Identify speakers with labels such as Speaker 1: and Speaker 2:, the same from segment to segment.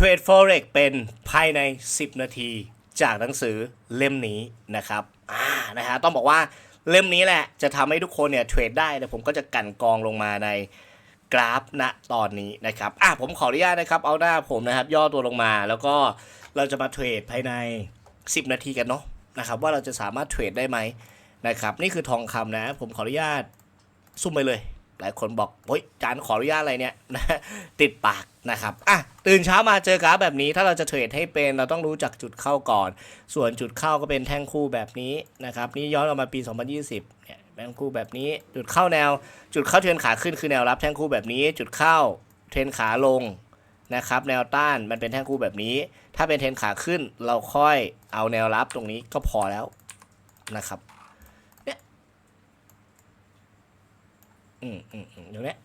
Speaker 1: Trade Forex เป็นภายใน 10 นาที จากหนังสือเล่มนี้นะครับอ่านะฮะต้องบอกว่าเล่มนี้แหละจะทำให้ทุกคนเนี่ยเทรดได้แต่ผมก็จะกันกรองลงมาในกราฟณตอนนี้นะครับอะผมขออนุญาตนะครับเอาหน้าผมนะครับ ย่อตัวลงมาแล้วก็เราจะมาเทรดภายใน 10 นาทีกันเนาะนะครับว่าเราจะสามารถเทรดได้ไหมนะครับนี่คือทองคำนะ ผมขออนุญาตซุ่มไปเลย หลายคนบอกเฮ้ยจานขออนุญาตอะไรเนี่ยนะติดปากนะครับอะตื่นเช้ามาเจอกราฟแบบนี้ ถ้าเราจะเทรดให้เป็นเราต้องรู้จักจุดเข้าก่อน ส่วนจุดเข้าก็เป็นแท่งคู่แบบนี้นะครับนี่ย้อนออกมาปี 2020เนี่ยแท่งคู่แบบนี้จุดเข้าแนว จุดเข้าเทรนขาขึ้นคือแนวรับแท่งคู่แบบนี้ จุดเข้าเทรนขาลงนะครับแนวต้านมันเป็นแท่งคู่แบบนี้ ถ้าเป็นเทรนขาขึ้นเราค่อยเอาแนวรับตรงนี้ก็พอแล้วนะครับ เนี่ย อืมอืมอืมอยู่เนี้ย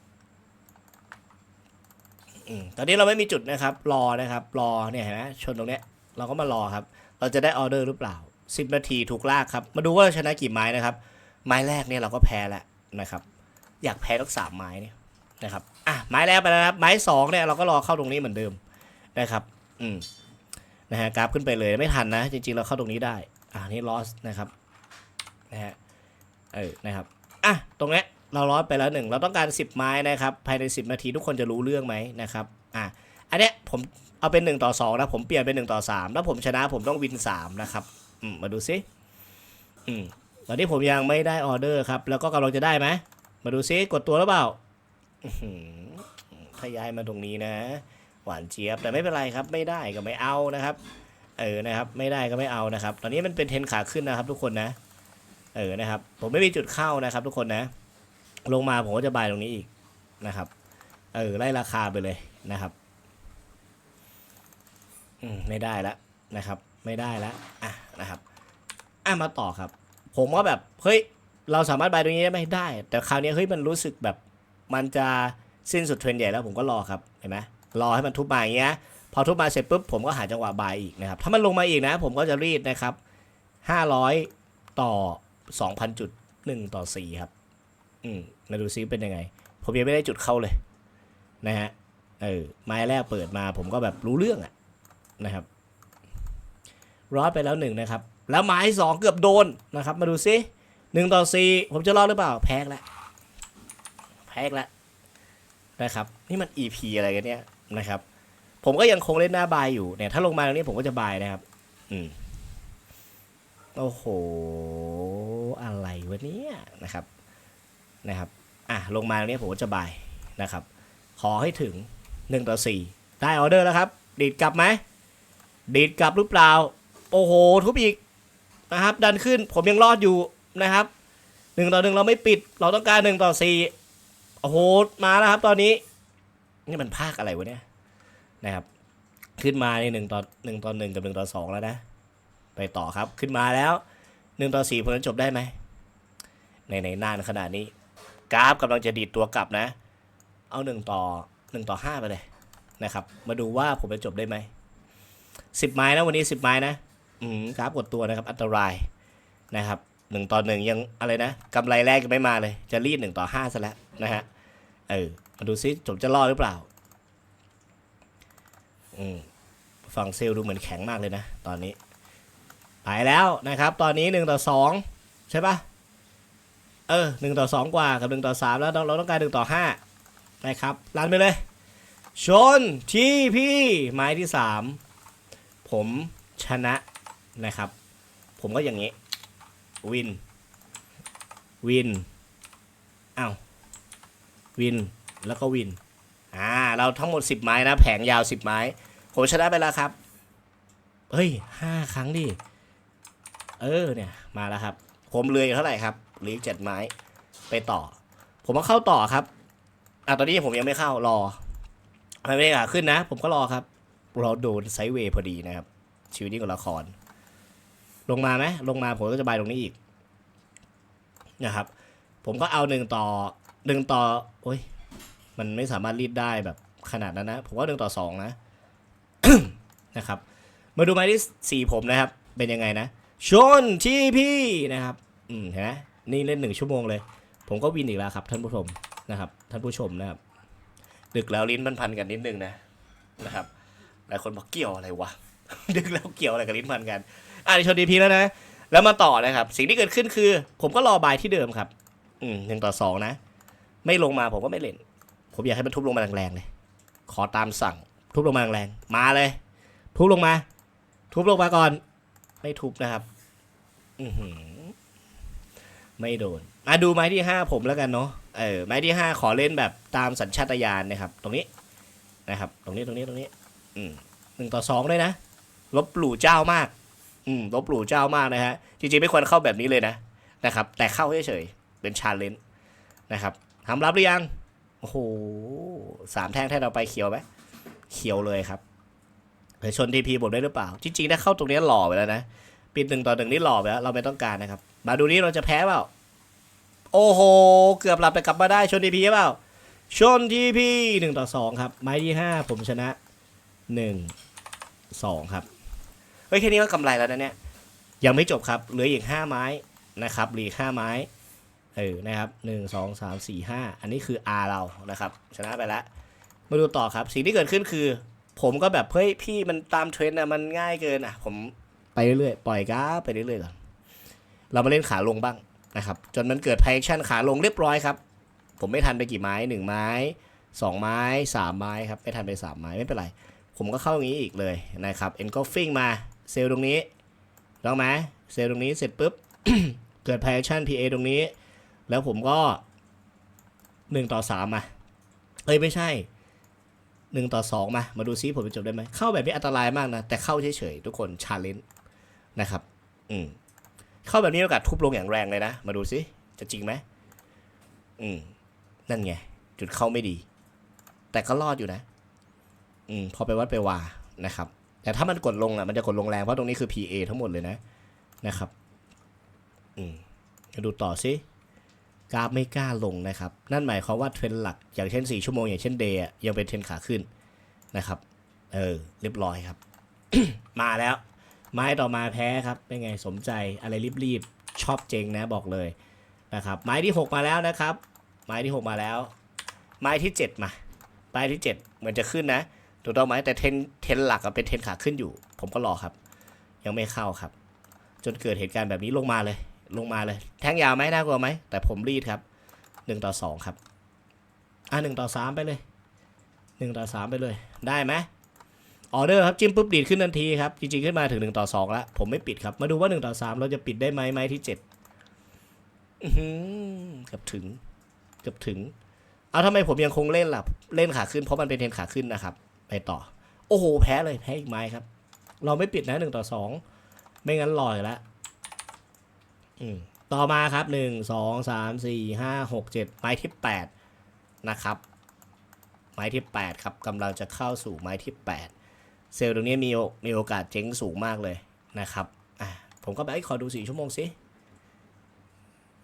Speaker 1: อืมตอนนี้เราไม่มีจุดนะครับ รอนะครับ รอเนี่ยเห็นไหมชนตรงเนี้ย เราก็มารอครับ เราจะได้ออเดอร์หรือเปล่า10นาทีถูกลากครับ มาดูว่าชนะกี่ไม้นะครับ ไม้แรกเนี่ยเราก็แพ้แล้วนะครับ อยากแพ้ทั้งสามไม้เนี่ยนะครับอะไม้แรกไปแล้วนะครับ ไม้สองเนี่ยเราก็รอเข้าตรงนี้เหมือนเดิมนะครับ อืมนะฮะกราฟขึ้นไปเลยไม่ทันนะ จริงๆเราเข้าตรงนี้ได้ อ่านี่ลอสนะครับนะฮะเออนะครับอะตรงเนี้ย เราลอสไปแล้วหนึ่งเราต้องการ 10 ไม้นะครับภายใน 10 นาทีทุกคนจะรู้เรื่องไหมนะครับอะอันเนี้ยผมเอาเป็น1ต่อ2นะผมเปลี่ยนเป็น1ต่อ3แล้วผมชนะผมต้องวิน3นะครับอืมมาดูซิอืมตอนนี้ผมยังไม่ได้ออเดอร์ครับแล้วก็กำลังจะได้ไหมมาดูซิกดตัวหรือเปล่าถ้าย้ายมาตรงนี้นะ หวานเจี๊ยบแต่ไม่เป็นไรครับ ไม่ได้ก็ไม่เอานะครับ เออนะครับ ไม่ได้ก็ไม่เอานะครับ ตอนนี้มันเป็นเทนขาขึ้นนะครับ ทุกคนนะ เออนะครับ ผมไม่มีจุดเข้านะครับ ทุกคนนะ ลงมาผมก็จะบายตรงนี้อีกนะครับ เออไล่ราคาไปเลยนะครับอืมไม่ได้แล้วนะครับ ไม่ได้แล้วอะนะครับอะมาต่อครับ ผมว่าแบบเฮ้ยเราสามารถบายตรงนี้ได้ไหมได้ แต่คราวนี้เฮ้ยมันรู้สึกแบบมันจะสิ้นสุดเทรนใหญ่แล้วผมก็รอครับเห็นไหมรอให้มันทุบมาอย่างเงี้ยพอทุบมาเสร็จปุ๊บผมก็หาจังหวะบายอีกนะครับ ถ้ามันลงมาอีกนะ ผมก็จะรีดนะครับ500 ต่อ 2,000จุด1ต่อ4ครับ อืมมาดูซิเป็นยังไง ผมยังไม่ได้จุดเข้าเลย นะฮะ เออ ไม้แรกเปิดมา ผมก็แบบรู้เรื่องอะนะครับรอดไปแล้วหนึ่งนะครับ แล้วไม้สองเกือบโดนนะครับ มาดูซิหนึ่งต่อสี่ผมจะรอดหรือเปล่า แพ้แล้ว แพ้แล้วนะครับ นี่มัน EP อะไรกันเนี่ยนะครับ ผมก็ยังคงเล่นหน้าบายอยู่เนี่ย ถ้าลงมาตรงนี้ผมก็จะบายนะครับ อืมโอ้โห อะไรวะเนี่ยนะครับ นะครับอะลงมาตรงนี้ผมก็จะบายนะครับ ขอให้ถึง1ต่อ4ได้ออเดอร์แล้วครับ ดีดกลับไหมดีดกลับหรือเปล่า โอ้โห ทุบอีกนะครับ ดันขึ้นผมยังรอดอยู่นะครับหนึ่งต่อหนึ่งเราไม่ปิด เราต้องการหนึ่งต่อสี่โอ้โหมาแล้วครับ ตอนนี้นี่มันภาคอะไรวะเนี่ยนะครับขึ้นมาในหนึ่งต่อหนึ่งต่อหนึ่งกับหนึ่งต่อสองแล้วนะ ไปต่อครับขึ้นมาแล้วหนึ่งต่อสี่ผมจะจบได้ไหมในในนานขนาดนี้ กราฟกำลังจะดีดตัวกลับนะ เอาหนึ่งต่อหนึ่งต่อห้าไปเลยนะครับ มาดูว่าผมจะจบได้ไหมสิบไม้นะวันนี้สิบไม้นะอืมกราฟกดตัวนะครับ อันตรายนะครับหนึ่งต่อหนึ่งยังอะไรนะกำไรแรกยังไม่มาเลย จะรีดหนึ่งต่อห้าซะแล้วนะฮะเออมาดูซิผมจะรอดหรือเปล่าอืมฝั่งเซลดูเหมือนแข็งมากเลยนะ ตอนนี้ไปแล้วนะครับ ตอนนี้หนึ่งต่อสองใช่ปะ เออหนึ่งต่อสองกว่ากับหนึ่งต่อสามแล้วเราต้องการหนึ่งต่อห้านะครับรันไปเลย ชนที่พี่ไม้ที่สามผมชนะนะครับ ผมก็อย่างนี้ วิน วินอ้าววินแล้วก็วินอ่าเราทั้งหมด 10 ไม้นะ แผงยาว 10 ไม้ผมชนะไปแล้วครับ เฮ้ยห้าครั้งดิ เออเนี่ย มาแล้วครับ ผมเลืออยู่เท่าไหร่ครับ หลือเจ็ดไม้ไปต่อ ผมมาเข้าต่อครับอะตอนนี้ผมยังไม่เข้ารอไม่ได้ขาขึ้นนะ ผมก็รอครับเราโดนไซเวย์พอดีนะครับ ชีวิตนี้กับละคร ลงมาไหมลงมาผมก็จะบายตรงนี้อีกนะครับ ผมก็เอาหนึ่งต่อหนึ่งต่อโอ้ย มันไม่สามารถรีดได้แบบขนาดนั้นนะ ผมว่าหนึ่งต่อสองนะนะครับ มาดูไม้ที่สี่ผมนะครับ เป็นยังไงนะ ชนที่พี่นะครับ อืมเห็นไหม นี่เล่นหนึ่งชั่วโมงเลย ผมก็วินอีกแล้วครับท่านผู้ชมนะครับ ท่านผู้ชมนะครับ ดึกแล้วลิ้นมันพันกันนิดนึงนะนะครับหลายคนบอกเกี่ยวอะไรวะ ดึกแล้วเกี่ยวอะไรกับลิ้นพันกัน อะในชนดีพีแล้วนะ แล้วมาต่อนะครับ สิ่งที่เกิดขึ้นคือ ผมก็รอบายที่เดิมครับ อืมหนึ่งต่อสองนะ ไม่ลงมาผมก็ไม่เล่น ผมอยากให้มันทุบลงมาแรงๆเลย ขอตามสั่ง ทุบลงมาแรงๆมาเลย ทุบลงมา ทุบลงมาก่อน ไม่ทุบนะครับ อือหือ ไม่โดนมาดูไม้ที่ห้าผมแล้วกันเนาะเออไม้ที่ห้าขอเล่นแบบตามสัญชาตญาณนะครับ ตรงนี้นะครับ ตรงนี้ตรงนี้ตรงนี้ อืมหนึ่งต่อสองเลยนะลบหลู่เจ้ามาก อืมลบหลู่เจ้ามากนะฮะจริงๆไม่ควรเข้าแบบนี้เลยนะนะครับ แต่เข้าเฉยๆเป็นชาเลนจ์นะครับทำรับหรือยังโอ้โหสามแท่งแท่งเราไปเขียวไหมเขียวเลยครับเดี๋ยชนทีพีบทได้หรือเปล่า จริงๆถ้าเข้าตรงนี้หล่อไปแล้วนะ ปิดหนึ่งต่อหนึ่งนี่หล่อไปแล้วเราไม่ต้องการนะครับ มาดูนี้เราจะแพ้เปล่า โอ้โห เกือบหลับไปกลับมาได้ชนทีพีเปล่า ชนทีพีหนึ่งต่อสองครับ ไม้ที่ห้าผมชนะหนึ่งสองครับ เฮ้ยแค่นี้ก็กำไรแล้วนะเนี่ย ยังไม่จบครับ เหลืออีกห้าไม้นะครับเหลืออกห้าไม้ เออ นะครับหนึ่งสองสามสี่ห้าอันนี้คือ R เรา นะครับ ชนะไปแล้วมาดูต่อครับ สิ่งที่เกิดขึ้นคือ ผมก็แบบ เฮ้ย พี่มันตามเทรนด์นะมันง่ายเกินอะ ผม ไปเรื่อยๆ ปล่อยก้าไปเรื่อยๆก่อนเรามาเล่นขาลงบ้างนะครับ จนมันเกิดไพ action ขาลงเรียบร้อยครับ ผมไม่ทันไปกี่ไม้หนึ่งไม้สองไม้สามไม้ครับ ไม่ทันไปสามไม้ไม่เป็นไร ผมก็เข้าอย่างนี้อีกเลยนะครับ engulfing มาเซลตรงนี้ต้องไหมเซลตรงนี้เสร็จปุ๊บ เกิดไพ action PA ตรงนี้ แล้วผมก็หนึ่งต่อสามมาเอ้ยไม่ใช่หนึ่งต่อสองมา มาดูซิผมจะจบได้ไหม เข้าแบบนี้อันตรายมากนะ แต่เข้าเฉยๆ ทุกคนชาเลนจ์ นะครับ อืมเข้าแบบนี้โอกาสทุบลงอย่างแรงเลยนะ มาดูซิ จะจริงไหมอืม นั่นไง จุดเข้าไม่ดี แต่ก็รอดอยู่นะ อืม พอไปวัดไปวานะครับ แต่ถ้ามันกดลงอะ มันจะกดลงแรง เพราะตรงนี้คือ PA ทั้งหมดเลยนะ นะครับ อืมดูต่อซิ กราฟไม่กล้าลงนะครับ นั่นหมายความว่าเทรนหลัก อย่างเช่น 4 ชั่วโมง อย่างเช่นเดย์ยังเป็นเทรนขาขึ้นนะครับ เออ เรียบร้อยครับ มาแล้ว ไม้ต่อมาแพ้ครับ เป็นไงสมใจอะไรรีบๆชอบเจงนะบอกเลยนะครับ ไม้ที่ 6 มาแล้วนะครับ ไม้ที่ 6 มาแล้ว ไม้ที่ 7 มาไม้ที่ 7 เหมือนจะขึ้นนะถูกต้องไหมแต่เทนเทนหลักเป็นเทนขาขึ้นอยู่ ผมก็รอครับ ยังไม่เข้าครับ จนเกิดเหตุการณ์แบบนี้ลงมาเลย ลงมาเลย แทงยาวไหมน่ากลัวไหมแต่ผมรีดครับหนึ่งต่อสองครับอะหนึ่งต่อสามไปเลยหนึ่งต่อสามไปเลย ได้ไหม ออเดอร์ครับจิ้มปุ๊บดีดขึ้นทันทีครับ จริงๆ ขึ้นมาถึงหนึ่งต่อสองแล้วผมไม่ปิดครับ มาดูว่าหนึ่งต่อสามเราจะปิดได้ไหมไม้ที่เจ็ดเกือบถึงเกือบถึง เอาทำไมผมยังคงเล่นล่ะ เล่นขาขึ้นเพราะมันเป็นเทนขาขึ้นนะครับ ไปต่อ โอ้โห แพ้เลยแพ้อีกไม้ครับ เราไม่ปิดนะหนึ่งต่อสองไม่งั้นลอยแล้วต่อมาครับหนึ่งสองสามสี่ห้าหกเจ็ดไม้ที่แปดนะครับ ไม้ที่แปดครับกำลังจะเข้าสู่ไม้ที่แปด เซลล์ตรงนี้มีโอมีโอกาสเจ๊งสูงมากเลยนะครับอะผมก็แบบขอดูสี่ชั่วโมงสิ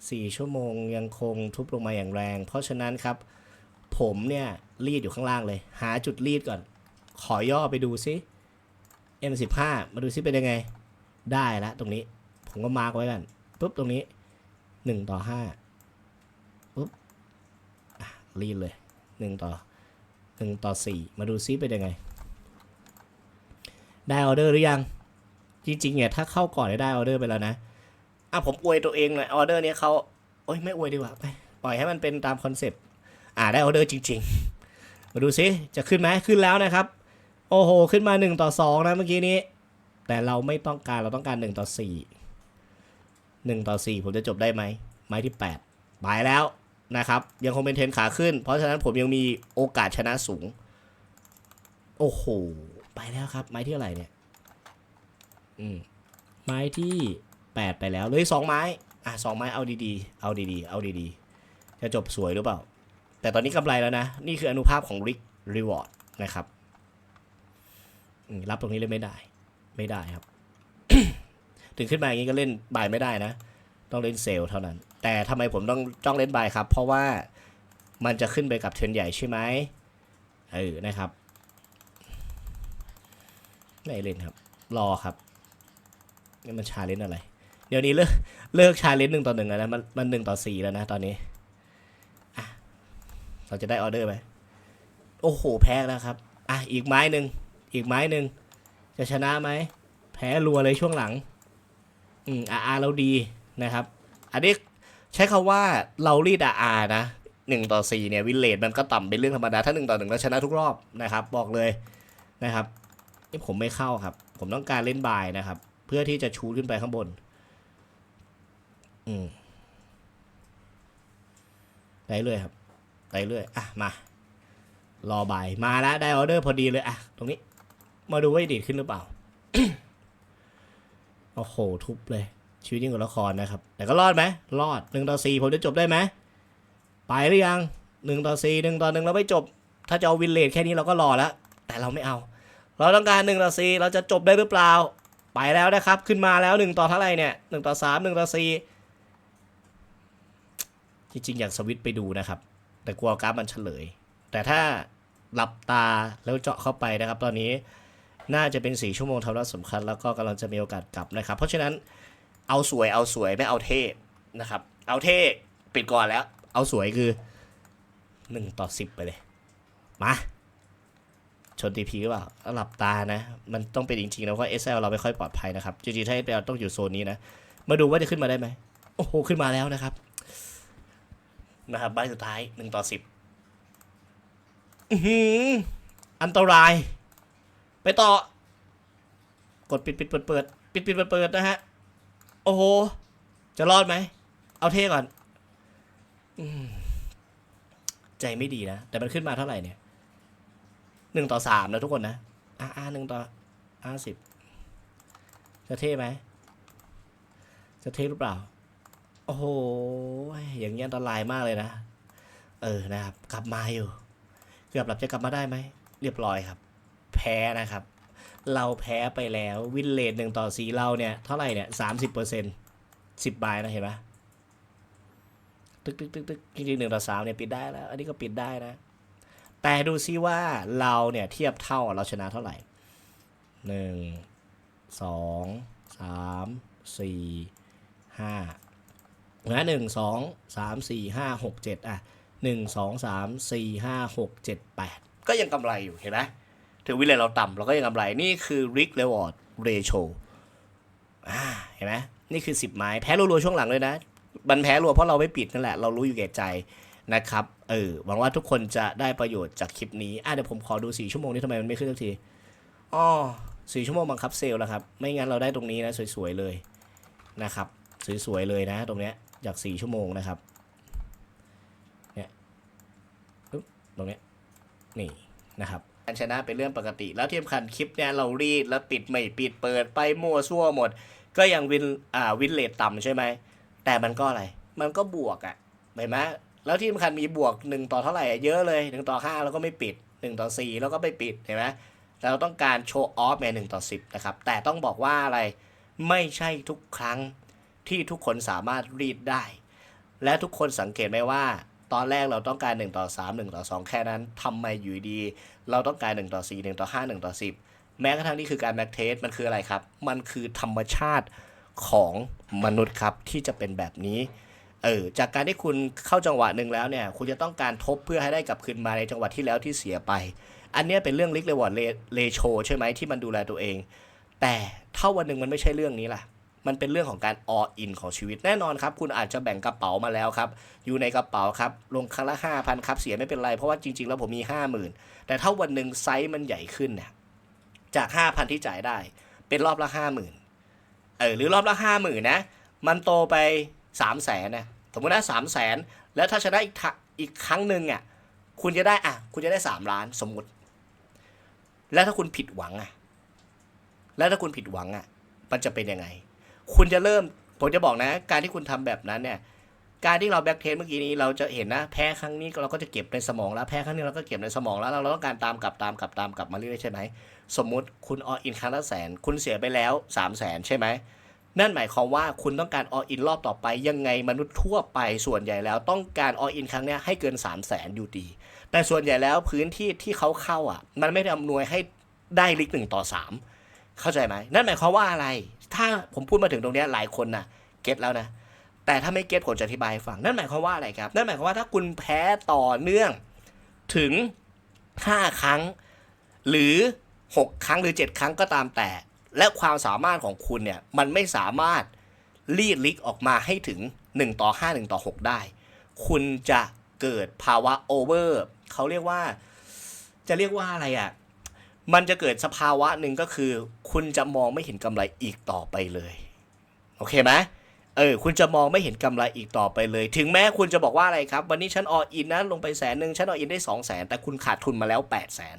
Speaker 1: สี่ชั่วโมงยังคงทุบลงมาอย่างแรง เพราะฉะนั้นครับ ผมเนี่ยรีดอยู่ข้างล่างเลย หาจุดรีดก่อน ขอย่อไปดูซิ M15 มาดูซิเป็นยังไง ได้แล้วตรงนี้ ผมก็มาร์กไว้กันปุ๊บตรงนี้หนึ่งต่อห้าปุ๊บรีดเลยหนึ่งต่อหนึ่งต่อสี่มาดูซิเป็นยังไง ได้ออเดอร์หรือยัง จริงๆเนี่ยถ้าเข้าก่อนได้ออเดอร์ไปแล้วนะอะผมอวยตัวเองหน่อยออเดอร์เนี้ยเขาโอ้ยไม่อวยดีกว่าไปปล่อยให้มันเป็นตามคอนเซปต์อ่าได้ออเดอร์จริง ๆ มาดูซิจะขึ้นไหมขึ้นแล้วนะครับ โอ้โห ขึ้นมาหนึ่งต่อสองนะเมื่อกี้นี้ แต่เราไม่ต้องการเราต้องการหนึ่งต่อสี่หนึ่งต่อสี่ผมจะจบได้ไหมไม้ที่แปดบายแล้วนะครับยังคงเป็นเทรนขาขึ้น เพราะฉะนั้นผมยังมีโอกาสชนะสูง โอ้โห ไปแล้วครับ ไม้ที่เท่าไรเนี่ย อืม ไม้ที่แปดไปแล้วเลยสองไม้ อะสองไม้เอาดีๆ เอาดีๆ เอาดีๆ จะจบสวยหรือเปล่า แต่ตอนนี้กำไรแล้วนะ นี่คืออนุภาพของ Rick Reward นะครับรับตรงนี้เลยไม่ได้ ไม่ได้ครับ ถึงขึ้นมาอย่างนี้ก็เล่นบายไม่ได้นะ ต้องเล่นเซลล์เท่านั้น แต่ทำไมผมต้องจ้องเล่นบายครับ เพราะว่ามันจะขึ้นไปกับเทรนใหญ่ใช่ไหมเออนะครับ ไม่เล่นครับ รอครับนี่มันชาเลนจ์อะไร เดี๋ยวนี้เลิกเลิกชาเลนจ์หนึ่งต่อหนึ่งแล้วนะมันมันหนึ่งต่อสี่แล้วนะตอนนี้อะเราจะได้ออเดอร์ไหมโอ้โหแพ้แล้วครับอะอีกไม้หนึ่งอีกไม้หนึ่งจะชนะไหมแพ้รัวเลยช่วงหลัง อืมอาเราดีนะครับ อันนี้ใช้คาว่าเรารีดอานะหนึ่งต่อสี่เนี่ยวินเลดมันก็ต่ำเป็นเรื่องธรรมดา ถ้าหนึ่งต่อหนึ่งแล้วชนะทุกรอบนะครับ บอกเลยนะครับ นี่ผมไม่เข้าครับ ผมต้องการเล่นบายนะครับ เพื่อที่จะชูขึ้นไปข้างบน อืมได้เลยครับได้เลยอะมารอบ่ายมาแล้วได้ออเดอร์พอดีเลยอะตรงนี้ มาดูว่าดีดขึ้นหรือเปล่าโอ้โหทุบเลย ชีวิตยิ่งกว่าละครนะครับ แต่ก็รอดไหมรอดหนึ่งต่อสี่ผมจะจบได้ไหมไปหรือยังหนึ่งต่อสี่หนึ่งต่อหนึ่งเราไม่จบ ถ้าจะเอาวินเลดแค่นี้เราก็รอแล้ว แต่เราไม่เอา เราต้องการหนึ่งต่อสี่เราจะจบได้หรือเปล่า ไปแล้วนะครับ ขึ้นมาแล้วหนึ่งต่อเท่าไหร่เนี่ยหนึ่งต่อสามหนึ่งต่อสี่จริงๆ อยากสวิตไปดูนะครับ แต่กลัวกราฟมันเฉลย แต่ถ้าหลับตาแล้วเจาะเข้าไปนะครับ ตอนนี้น่าจะเป็นสี่ชั่วโมงท่านั้นสำคัญ แล้วก็กำลังจะมีโอกาสกลับนะครับ เพราะฉะนั้นเอาสวยเอาสวยไม่เอาเท่นะครับ เอาเท่ปิดก่อนแล้ว เอาสวยคือหนึ่งต่อสิบไปเลย มา ชนทีพีหรือเปล่าหลับตานะ มันต้องเป็นจริงๆนะเพราะ SL เราไม่ค่อยปลอดภัยนะครับ จริงๆ ถ้า SL ต้องอยู่โซนนี้นะ มาดูว่าจะขึ้นมาได้ไหม โอ้โห ขึ้นมาแล้วนะครับ นะครับใบสุดท้ายหนึ่งต่อสิบอื้มอันตราย ไปต่อ กดปิดปิดเปิดเปิดปิดปิดเปิดเปิดนะฮะ โอ้โห จะรอดไหม เอาเท่ก่อนอใจไม่ดีนะ แต่มันขึ้นมาเท่าไหร่เนี่ย หนึ่งต่อสามนะทุกคนนะอ่าอ่าหนึ่งต่อห้าสิบจะเท่ไหมจะเท่หรือเปล่า โอ้โห อย่างนี้ยอันตรายมากเลยนะ เออนะครับ กลับมาอยู่ เกือบหลับจะกลับมาได้ไหม เรียบร้อยครับ แพ้นะครับ เราแพ้ไปแล้ววินเลดหนึ่งต่อสีเราเนี่ย เท่าไหร่เนี่ยสามสิบเปอร์เซ็นต์สิบบายนะเห็นไหมตึกตึกตึกตึกจริงๆหนึ่งต่อสามเนี่ยปิดได้แล้ว อันนี้ก็ปิดได้นะ แต่ดูซิว่าเราเนี่ยเทียบเท่าเราชนะเท่าไหร่หนึ่งสองสามสี่ห้านะหนึ่งสองสามสี่ห้าหกเจ็ดอะหนึ่งสองสามสี่ห้าหกเจ็ดแปดก็ยังกำไรอยู่เห็นไหมถึงวิเลยเราต่ำเราก็ยังกำไรนี่คือ risk reward ratio อ่าเห็นไหมนี่คือ 10 ไม้ แพ้รัวๆช่วงหลังเลยนะ มันแพ้รัวเพราะเราไม่ปิดนั่นแหละ เรารู้อยู่แก่ใจ นะครับ เออ หวังว่าทุกคนจะได้ประโยชน์จากคลิปนี้ อะเดี๋ยวผมขอดู4ชั่วโมงนี้ทำไมมันไม่ขึ้นสักที อ๋อสี่ชั่วโมงบังคับเซลล์แล้วครับ ไม่งั้นเราได้ตรงนี้นะ สวยๆเลยนะครับ สวยๆเลยนะ ตรงเนี้ย จาก4ชั่วโมงนะครับตรงเนี้ย นี่นะครับการชนะเป็นเรื่องปกติ แล้วที่สำคัญคลิปเนี้ยเรารีดแล้วปิดไม่ปิดเปิดไปมั่วซั่วหมด ก็ยังวิน อ่า วินเลทต่ำใช่ไหม แต่มันก็อะไร มันก็บวกอะ่ะเห็นไหม แล้วที่สำคัญมีบวกหนึ่งต่อเท่าไหร่เยอะเลยหนึ่งต่อห้าแล้วก็ไม่ปิดหนึ่งต่อสี่แล้วก็ไม่ปิดเห็นไหมเราต้องการโชว์ออฟแมนหนึ่งต่อสิบนะครับ แต่ต้องบอกว่าอะไรไม่ใช่ทุกครั้งที่ทุกคนสามารถรีดได้ และทุกคนสังเกตไหมว่า ตอนแรกเราต้องการ 1 ต่อ 3 1 ต่อ 2 แค่นั้นทำไมอยู่ดี เราต้องการ 1 ต่อ 4 1 ต่อ 5 1 ต่อ 10 แม้กระทั่งนี่คือการแบ็กเทสมันคืออะไรครับ มันคือธรรมชาติของมนุษย์ครับที่จะเป็นแบบนี้ เออจากการที่คุณเข้าจังหวะหนึ่งแล้วเนี่ย คุณจะต้องการทบเพื่อให้ได้กลับคืนมาในจังหวะที่แล้วที่เสียไป อันนี้เป็นเรื่องลิกเลวอร์ดเลโชใช่ไหมที่มันดูแลตัวเอง แต่ถ้าวันหนึ่งมันไม่ใช่เรื่องนี้ล่ะ มันเป็นเรื่องของการออินของชีวิตแน่นอนครับ คุณอาจจะแบ่งกระเป๋ามาแล้วครับ อยู่ในกระเป๋าครับ ลงครั้งละห้าพันครับ เสียไม่เป็นไร เพราะว่าจริง ๆ แล้วผมมีห้าหมื่นแต่ถ้าวันหนึ่งไซส์มันใหญ่ขึ้นเนี่ยจากห้าพันที่จ่ายได้ เป็นรอบละห้าหมื่นเออหรือรอบละห้าหมื่นนะ มันโตไป สามแสนนะสมมตินะสามแสนแล้วถ้าชนะอีกทะอีกครั้งหนึ่งอะคุณจะได้อะคุณจะได้สามล้านสมมติ แล้วถ้าคุณผิดหวังอะ แล้วถ้าคุณผิดหวังอะ มันจะเป็นยังไง คุณจะเริ่มผมจะบอกนะ การที่คุณทำแบบนั้นเนี่ย การที่เราแบ็กเทสเมื่อกี้นี้เราจะเห็นนะแพ้ครั้งนี้เราก็จะเก็บในสมองแล้วแพ้ครั้งนี้เราก็เก็บในสมองแล้วเราต้องการตามกลับตามกลับตามกลับมาเรื่อยใช่ไหมสมมุติคุณออินครั้งละแสน คุณเสียไปแล้ว3 0 0แสนใช่ไหม นั่นหมายความว่าคุณต้องการอออินรอบต่อไป ยังไงมนุษย์ทั่วไปส่วนใหญ่แล้วต้องการอออินครั้งนี้ให้เกิน 3 0 0แสนอยู่ดี แต่ส่วนใหญ่แล้วพื้นที่ที่เขาเข้าอะ มันไม่ได้อำนวยให้ได้ลิกหนึ่งต่อสามเข้าใจไหมนั่นหมายความว่าอะไร ถ้าผมพูดมาถึงตรงนี้หลายคนนะเก็ตแล้วนะแต่ถ้าไม่เก็ตผมจะอธิบายฟังนั่นหมายความว่าอะไรครับ นั่นหมายความว่าถ้าคุณแพ้ต่อเนื่องถึง 5 ครั้ง หรือ 6 ครั้งหรือ 7 ครั้งก็ตามแต่ และความสามารถของคุณเนี่ยมันไม่สามารถรีดลิกออกมาให้ถึง 1 ต่อ 5 1 ต่อ 6 ได้ คุณจะเกิดภาวะโอเวอร์เขาเรียกว่า จะเรียกว่าอะไรอะ่ะ มันจะเกิดสภาวะหนึ่งก็คือ คุณจะมองไม่เห็นกำไรอีกต่อไปเลย โอเคไหมเออ คุณจะมองไม่เห็นกำไรอีกต่อไปเลย ถึงแม้คุณจะบอกว่าอะไรครับ วันนี้ฉันอออินนะ ลงไปแสนหนึ่งฉันออินได้สองแสนแต่คุณขาดทุนมาแล้วแปดแสน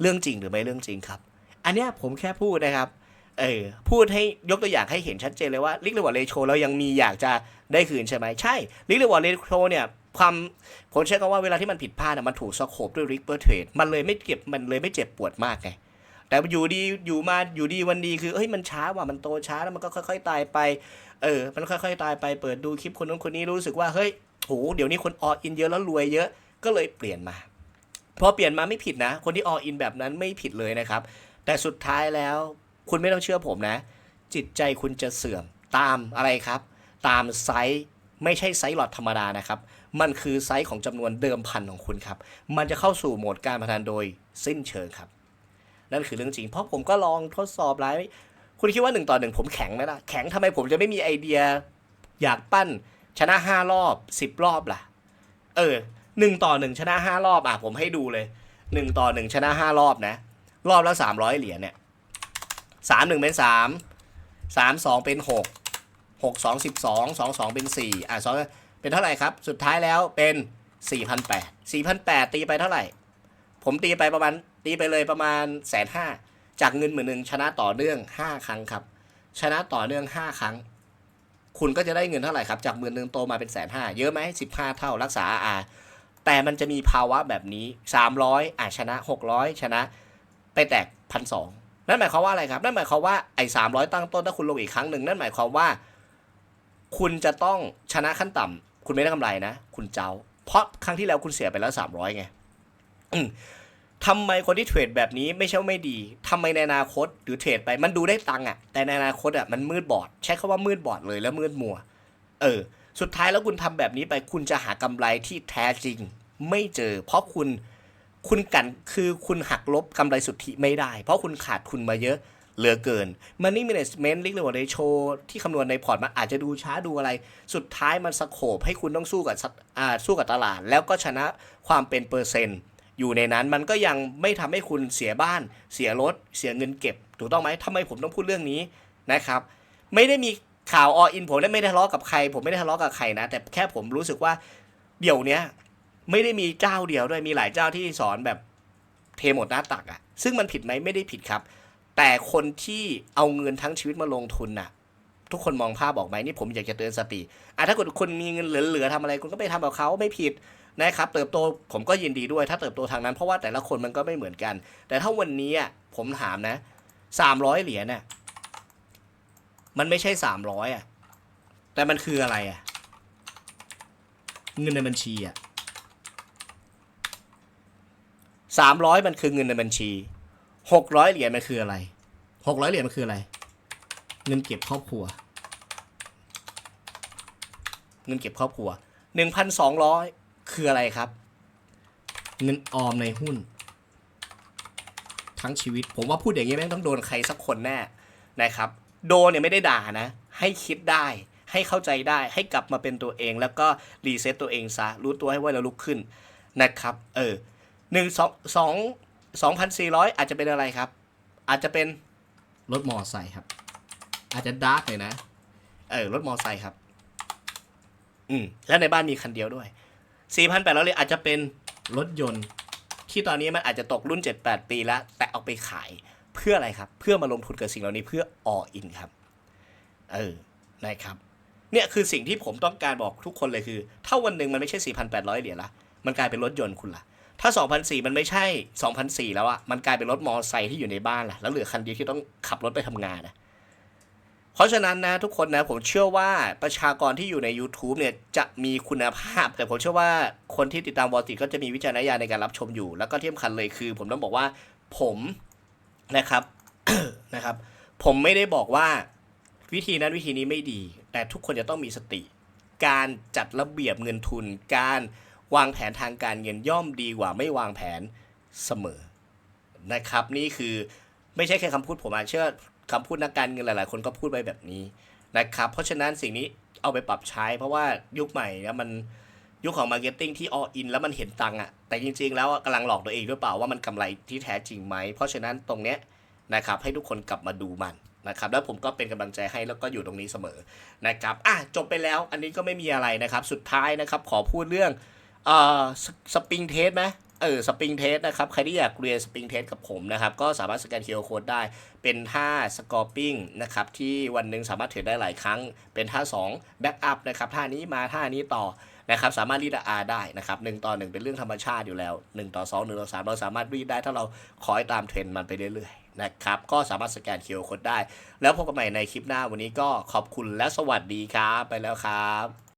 Speaker 1: เรื่องจริงหรือไม่เรื่องจริงครับ อันเนี้ยผมแค่พูดนะครับ เออ พูดให้ยกตัวอย่างให้เห็นชัดเจนเลยว่าลิกเรวอร์เรโชเรายังมีอยากจะได้คืนใช่ไหมใช่ลิกเรวอร์เรโชเนี่ยความผมใช้คำว่าเวลาที่มันผิดพลาดอะมันถูกสโคปด้วยริกเปอร์เทรดมันเลยไม่เก็บมันเลยไม่เจ็บปวดมากไงแต่อยู่ดีอยู่มาอยู่ดีวันดีคือเฮ้ยมันช้าว่ะมันโตช้าแล้วมันก็ค่อยๆตายไป เออ มันค่อยๆตายไปเปิดดูคลิปคนนั้นคนนี้รู้สึกว่าเฮ้ยโหเดี๋ยวนี้คนอออินเยอะแล้วรวยเยอะก็เลยเปลี่ยนมาพอเปลี่ยนมาไม่ผิดนะ คนที่ออินแบบนั้นไม่ผิดเลยนะครับ แต่สุดท้ายแล้ว คุณไม่ต้องเชื่อผมนะ จิตใจคุณจะเสื่อมตามอะไรครับ ตามไซส์ไม่ใช่ไซส์หลอดธรรมดานะครับ มันคือไซส์ของจำนวนเดิมพันของคุณครับ มันจะเข้าสู่โหมดการพนันโดยสิ้นเชิงครับ นั่นคือเรื่องจริง เพราะผมก็ลองทดสอบหลายคุณคิดว่าหนึ่งต่อหนึ่งผมแข็งไหมล่ะ แข็งทำไมผมจะไม่มีไอเดีย อยากปั้น ชนะห้ารอบสิบรอบล่ะ เออหนึ่งต่อหนึ่งชนะห้ารอบอะผมให้ดูเลยหนึ่งต่อหนึ่งชนะห้ารอบนะ รอบละสามร้อยเหรียญเนี่ยสามหนึ่งเป็นสามสามสองเป็นหกหกสองสิบสองสองสองเป็นสี่อะสองเป็นเท่าไหร่ครับ สุดท้ายแล้วเป็นสี่พันแปดสี่พันแปดตีไปเท่าไหร่ ผมตีไปประมาณตีไปเลยประมาณแสนห้าจากเงินหมื่นหนึ่งชนะต่อเนื่องห้าครั้งครับ ชนะต่อเนื่องห้าครั้ง คุณก็จะได้เงินเท่าไหร่ครับ จากหมื่นหนึ่งโตมาเป็นแสนห้าเยอะไหมสิบห้าเท่ารักษาอาแต่มันจะมีภาวะแบบนี้สามร้อยอะชนะหกร้อยชนะ แตกพันสองนั่นหมายความว่าอะไรครับ นั่นหมายความว่าไอ้สามร้อยตั้งต้นถ้าคุณลงอีกครั้งหนึ่งนั่นหมายความว่า คุณจะต้องชนะขั้นต่ำคุณไม่ได้กำไรนะ คุณเจ้า เพราะครั้งที่แล้วคุณเสียไปแล้วสามร้อยไงทำไมคนที่เทรดแบบนี้ไม่ใช่ไม่ดี ทำไมในอนาคตหรือเทรดไปมันดูได้ตังค์อะแต่ในอนาคตอะมันมืดบอด ใช้คำว่ามืดบอดเลยแล้วมืดมัว เออ สุดท้ายแล้วคุณทำแบบนี้ไปคุณจะหากำไรที่แท้จริง ไม่เจอ เพราะคุณ คุณกันคือคุณหักลบกำไรสุทธิไม่ได้ เพราะคุณขาดทุนมาเยอะเหลือเกิน Money Management เรียกว่าในโชว์ที่คำนวณในพอร์ตมันอาจจะดูช้าดูอะไร สุดท้ายมันสโคบให้คุณต้องสู้กับสู้กับตลาด แล้วก็ชนะความเป็นเปอร์เซ็นต์ อยู่ในนั้นมันก็ยังไม่ทำให้คุณเสียบ้าน เสียรถ เสียเงินเก็บ ถูกต้องไหมทำไมผมต้องพูดเรื่องนี้นะครับ ไม่ได้มีข่าวออินผมไม่ได้ทะเลาะกับใคร ผมไม่ได้ทะเลาะกับใครนะ แต่แค่ผมรู้สึกว่าเดี๋ยวเนี้ย ไม่ได้มีเจ้าเดียวด้วยมีหลายเจ้าที่สอนแบบเทหมดหน้าตักอะซึ่งมันผิดไหมไม่ได้ผิดครับ แต่คนที่เอาเงินทั้งชีวิตมาลงทุนน่ะ ทุกคนมองภาพบอกไหมนี่ผมอยากจะเตือนสติอะถ้าเกิดคุณมีเงินเหลือๆทำอะไรคุณก็ไปทำกับเขาไม่ผิดนะครับ เติบโตผมก็ยินดีด้วย ถ้าเติบโตทางนั้นเพราะว่าแต่ละคนมันก็ไม่เหมือนกัน แต่ถ้าวันนี้ผมถามนะสามร้อยเหรียญน่ะมันไม่ใช่สามร้อยอะแต่มันคืออะไรอะ เงินในบัญชีอะ สามร้อยมันคือเงินในบัญชีหกร้อยเหรียญมันคืออะไรหกร้อยเหรียญมันคืออะไร เงินเก็บครอบครัว เงินเก็บครอบครัวหนึ่งพันสองร้อยคืออะไรครับ เงินออมในหุ้น ทั้งชีวิต ผมว่าพูดอย่างนี้แม่งต้องโดนใครสักคนแน่นะครับ โดนเนี่ยไม่ได้ด่านะ ให้คิดได้ให้เข้าใจได้ให้กลับมาเป็นตัวเอง แล้วก็รีเซ็ตตัวเองซะรู้ตัวให้ว่าเราลุกขึ้นนะครับ เออ หนึ่งสองสองสองพันสี่ร้อยอาจจะเป็นอะไรครับ อาจจะเป็นรถมอไซค์ครับ อาจจะดาร์กเลยนะ เออรถมอไซค์ครับ อืมแล้วในบ้านมีคันเดียวด้วย4,800เหรียญอาจจะเป็นรถยนต์ที่ตอนนี้มันอาจจะตกรุ่น 7-8 ปีแล้ว แต่เอาไปขายเพื่ออะไรครับ เพื่อมาลงทุนกับสิ่งเหล่านี้เพื่อออินครับ เออนะครับ เนี่ยคือสิ่งที่ผมต้องการบอกทุกคนเลยคือ ถ้าวันหนึ่งมันไม่ใช่ 4,800 เหรียญละ มันกลายเป็นรถยนต์คุณละ ถ้า2,400มันไม่ใช่2,400แล้วอะมันกลายเป็นรถมอเตอร์ไซค์ที่อยู่ในบ้านล่ะ แล้วเหลือคันเดียวที่ต้องขับรถไปทำงานนะ เพราะฉะนั้นนะทุกคนนะผมเชื่อว่าประชากรที่อยู่ใน YouTube เนี่ยจะมีคุณภาพ แต่ผมเชื่อว่าคนที่ติดตามวอลติก็จะมีวิจารณญาณในการรับชมอยู่ แล้วก็เที่สำคัญเลยคือ ผมต้องบอกว่าผมนะครับนะครับ ผมไม่ได้บอกว่าวิธีนั้นวิธีนี้ไม่ดี แต่ทุกคนจะต้องมีสติ การจัดระเบียบเงินทุนการ วางแผนทางการเงินย่อมดีกว่าไม่วางแผนเสมอนะครับ นี่คือไม่ใช่แค่คำพูดผมอะเชื่อคำพูดนักการเงินหลาย ๆ คนก็พูดไปแบบนี้นะครับ เพราะฉะนั้นสิ่งนี้เอาไปปรับใช้ เพราะว่ายุคใหม่เนี่ยมันยุคของมาร์เก็ตติ้งที่ all in แล้วมันเห็นตังค์อะแต่จริง ๆ แล้วกำลังหลอกตัวเองหรือเปล่าว่ามันกำไรที่แท้จริงไหม เพราะฉะนั้นตรงเนี้ยนะครับให้ทุกคนกลับมาดูมันนะครับแล้วผมก็เป็นกำลังใจให้แล้วก็อยู่ตรงนี้เสมอนะครับอะจบไปแล้วอันนี้ก็ไม่มีอะไรนะครับ สุดท้ายนะครับขอพูดเรื่อง เอ่อสปริงเทสไหมเออสปริงเทสนะครับ ใครที่อยากเรียนสปริงเทสกับผมนะครับ ก็สามารถสแกน QR Code ได้ เป็นท่าสกอร์ปิ้งนะครับ ที่วันหนึ่งสามารถเทรดได้หลายครั้ง เป็นท่า2แบ็กอัพนะครับ ท่านี้มาท่านี้ต่อนะครับสามารถรีดอาได้นะครับหนึ่งต่อหนึ่งเป็นเรื่องธรรมชาติอยู่แล้ว 1 ต่อ 2 1 ต่อ 3 เราสามารถรีดได้ถ้าเราคอยตามเทรนด์มันไปเรื่อยๆนะครับ ก็สามารถสแกน QR Code ได้ แล้วพบกันใหม่ในคลิปหน้าวันนี้ก็ขอบคุณและสวัสดีครับ ไปแล้วครับ